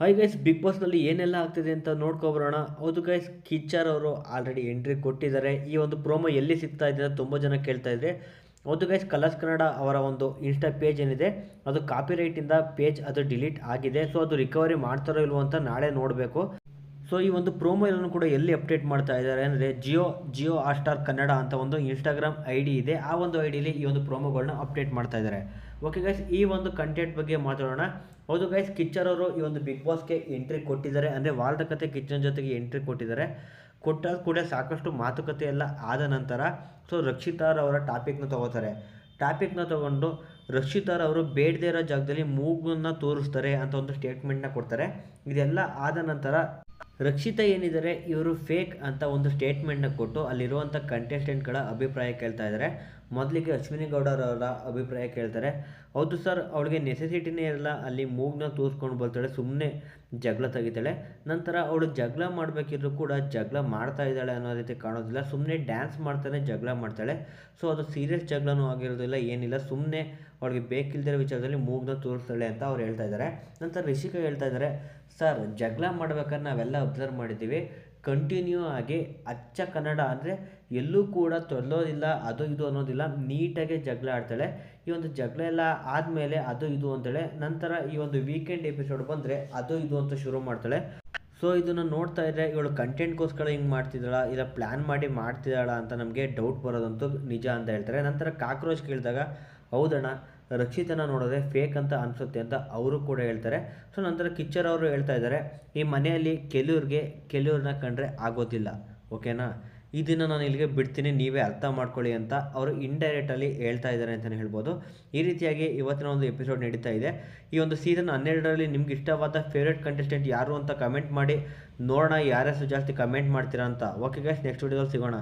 Hi guys big ಬಾಸ್ನಲ್ಲಿ ಏನೆಲ್ಲ ಆಗ್ತಿದೆ ಅಂತ ನೋಡ್ಕೊಬರೋಣ. ಹೌದು ಗೈಸ್ ಕಿಚ್ಚರ್ ಅವರು ಆಲ್ರೆಡಿ ಎಂಟ್ರಿ ಕೊಟ್ಟಿದ್ದಾರೆ. ಈ ಒಂದು ಪ್ರೋಮೋ ಎಲ್ಲಿ ಸಿಗ್ತಾ ಇದೆ ಅಂತ ತುಂಬ ಜನ ಕೇಳ್ತಾ ಇದ್ರೆ, ಹೌದು ಗೈಸ್ ಕಲರ್ಸ್ ಕನ್ನಡ ಅವರ ಒಂದು ಇನ್ಸ್ಟಾ ಪೇಜ್ ಏನಿದೆ, ಅದು ಕಾಪಿರೈಟಿಂದ ಪೇಜ್ ಅದು ಡಿಲೀಟ್ ಆಗಿದೆ. ಸೊ ಅದು ರಿಕವರಿ ಮಾಡ್ತಾರೋ ಇಲ್ವೋ ಅಂತ ನಾಳೆ ನೋಡಬೇಕು. ಸೊ ಈ ಒಂದು ಪ್ರೋಮೋ ಎಲ್ಲನೂ ಕೂಡ ಎಲ್ಲಿ ಅಪ್ಡೇಟ್ ಮಾಡ್ತಾ ಇದ್ದಾರೆ ಅಂದರೆ ಜಿಯೋ ಜಿಯೋ ಆಸ್ಟಾರ್ ಕನ್ನಡ ಅಂತ ಒಂದು ಇನ್ಸ್ಟಾಗ್ರಾಮ್ ಐ ಡಿ ಇದೆ. ಆ ಒಂದು ಐ ಡಿಲಿ ಈ ಒಂದು ಪ್ರೋಮೋಗಳನ್ನ ಅಪ್ಡೇಟ್ ಮಾಡ್ತಾ ಇದ್ದಾರೆ. ಓಕೆ ಗೈಸ್ ಈ ಒಂದು ಕಂಟೆಂಟ್ ಬಗ್ಗೆ ಮಾತಾಡೋಣ. ಹೌದು ಗೈಸ್ ಕಿಚ್ಚರ್ ಅವರು ಈ ಒಂದು ಬಿಗ್ ಬಾಸ್ಗೆ ಎಂಟ್ರಿ ಕೊಟ್ಟಿದ್ದಾರೆ. ಅಂದರೆ ವಾರದ ಕತೆ ಕಿಚ್ಚನ್ ಜೊತೆಗೆ ಎಂಟ್ರಿ ಕೊಟ್ಟಿದ್ದಾರೆ. ಕೊಟ್ಟಾದ ಕೂಡ ಸಾಕಷ್ಟು ಮಾತುಕತೆ ಎಲ್ಲ ಆದ ನಂತರ ಸೊ ರಕ್ಷಿತಾರ್ ಅವರ ಟಾಪಿಕ್ನ ತಗೋತಾರೆ. ಟಾಪಿಕ್ನ ತಗೊಂಡು ರಕ್ಷಿತಾರ್ ಅವರು ಬೇಡದೇ ಇರೋ ಜಾಗದಲ್ಲಿ ಮೂಗನ್ನ ತೋರಿಸ್ತಾರೆ ಅಂತ ಒಂದು ಸ್ಟೇಟ್ಮೆಂಟ್ನ ಕೊಡ್ತಾರೆ. ಇದೆಲ್ಲ ಆದ ನಂತರ ರಕ್ಷಿತಾ ಏನಿದ್ದಾರೆ ಇವರು ಫೇಕ್ ಅಂತ ಒಂದು ಸ್ಟೇಟ್ಮೆಂಟ್ನ ಕೊಟ್ಟು ಅಲ್ಲಿರುವಂಥ ಕಂಟೆಸ್ಟೆಂಟ್ಗಳ ಅಭಿಪ್ರಾಯ ಕೇಳ್ತಾ ಇದ್ದಾರೆ. ಮೊದಲಿಗೆ ಅಶ್ವಿನಿ ಗೌಡರವರ ಅಭಿಪ್ರಾಯ ಕೇಳ್ತಾರೆ. ಹೌದು ಸರ್, ಅವಳಿಗೆ ನೆಸೆಸಿಟಿನೇ ಇರಲ್ಲ ಅಲ್ಲಿ ಮೂಗ್ನ ತೋರಿಸ್ಕೊಂಡು ಬರ್ತಾಳೆ ಸುಮ್ಮನೆ ಜಗಳ ತೆಗಿತಾಳೆ. ನಂತರ ಅವಳು ಜಗಳ ಮಾಡಬೇಕಿದ್ರು ಕೂಡ ಜಗಳ ಮಾಡ್ತಾ ಇದ್ದಾಳೆ ಅನ್ನೋ ರೀತಿ ಕಾಣೋದಿಲ್ಲ. ಸುಮ್ಮನೆ ಡ್ಯಾನ್ಸ್ ಮಾಡ್ತಾನೆ, ಜಗಳ ಮಾಡ್ತಾಳೆ. ಸೊ ಅದು ಸೀರಿಯಸ್ ಜಗಳನೂ ಆಗಿರೋದಿಲ್ಲ, ಏನಿಲ್ಲ. ಸುಮ್ಮನೆ ಅವಳಿಗೆ ಬೇಕಿಲ್ದಿರೋ ವಿಚಾರದಲ್ಲಿ ಮೂಗ್ನ ತೋರಿಸ್ತಾಳೆ ಅಂತ ಅವ್ರು ಹೇಳ್ತಾ ಇದ್ದಾರೆ. ನಂತರ ರಿಷಿಕಾ ಹೇಳ್ತಾ ಇದ್ದಾರೆ ಸರ್, ಜಗಳ ಮಾಡ್ಬೇಕಾದ್ರೆ ನಾವೆಲ್ಲ ಅಬ್ಸರ್ವ್ ಮಾಡಿದ್ದೀವಿ. ಕಂಟಿನ್ಯೂ ಆಗಿ ಅಚ್ಚ ಕನ್ನಡ ಅಂದರೆ ಎಲ್ಲೂ ಕೂಡ ತೊಲೋದಿಲ್ಲ ಅದು ಇದು ಅನ್ನೋದಿಲ್ಲ. ನೀಟಾಗಿ ಜಗಳ ಆಡ್ತಾಳೆ. ಈ ಒಂದು ಜಗಳ ಎಲ್ಲ ಆದಮೇಲೆ ಅದು ಇದು ಅಂತೇಳೆ. ನಂತರ ಈ ಒಂದು ವೀಕೆಂಡ್ ಎಪಿಸೋಡ್ ಬಂದರೆ ಅದು ಇದು ಅಂತ ಶುರು ಮಾಡ್ತಾಳೆ. ಸೊ ಇದನ್ನು ನೋಡ್ತಾ ಇದ್ದರೆ ಇವಳು ಕಂಟೆಂಟ್ಗೋಸ್ಕರ ಹಿಂಗೆ ಮಾಡ್ತಿದ್ದಾಳ? ಇಲ್ಲ ಪ್ಲ್ಯಾನ್ ಮಾಡಿ ಮಾಡ್ತಿದ್ದಾಳ ಅಂತ ನಮಗೆ ಡೌಟ್ ಬರೋದಂತೂ ನಿಜ ಅಂತ ಹೇಳ್ತಾರೆ. ನಂತರ ಕಾಕ್ರೋಚ್ ಕೇಳಿದಾಗ ಹೌದಣ್ಣ, ರಕ್ಷಿತನ ನೋಡಿದ್ರೆ ಫೇಕ್ ಅಂತ ಅನಿಸುತ್ತೆ ಅಂತ ಅವರು ಕೂಡ ಹೇಳ್ತಾರೆ. ಸೊ ನಂತರ ಕಿಚ್ಚರ್ ಅವರು ಹೇಳ್ತಾ ಇದ್ದಾರೆ, ಈ ಮನೆಯಲ್ಲಿ ಕೆಲವ್ರಿಗೆ ಕೆಲವ್ರನ್ನ ಕಂಡ್ರೆ ಆಗೋದಿಲ್ಲ, ಓಕೆನಾ? ಇದನ್ನು ನಾನು ಇಲ್ಲಿಗೆ ಬಿಡ್ತೀನಿ, ನೀವೇ ಅರ್ಥ ಮಾಡ್ಕೊಳ್ಳಿ ಅಂತ ಅವರು ಇಂಡೈರೆಕ್ಟಲ್ಲಿ ಹೇಳ್ತಾ ಇದ್ದಾರೆ ಅಂತಲೇ ಹೇಳ್ಬೋದು. ಈ ರೀತಿಯಾಗಿ ಇವತ್ತಿನ ಒಂದು ಎಪಿಸೋಡ್ ನಡೀತಾ ಇದೆ. ಈ ಒಂದು ಸೀಸನ್ ಹನ್ನೆರಡರಲ್ಲಿ ನಿಮ್ಗೆ ಇಷ್ಟವಾದ ಫೇವ್ರೇಟ್ ಕಂಟೆಸ್ಟೆಂಟ್ ಯಾರು ಅಂತ ಕಮೆಂಟ್ ಮಾಡಿ, ನೋಡೋಣ ಯಾರ್ಯಾರು ಜಾಸ್ತಿ ಕಮೆಂಟ್ ಮಾಡ್ತೀರಾ ಅಂತ. ಓಕೆ ಗೈಸ್ ನೆಕ್ಸ್ಟ್ ವಿಡಿಯೋದಲ್ಲಿ ಸಿಗೋಣ.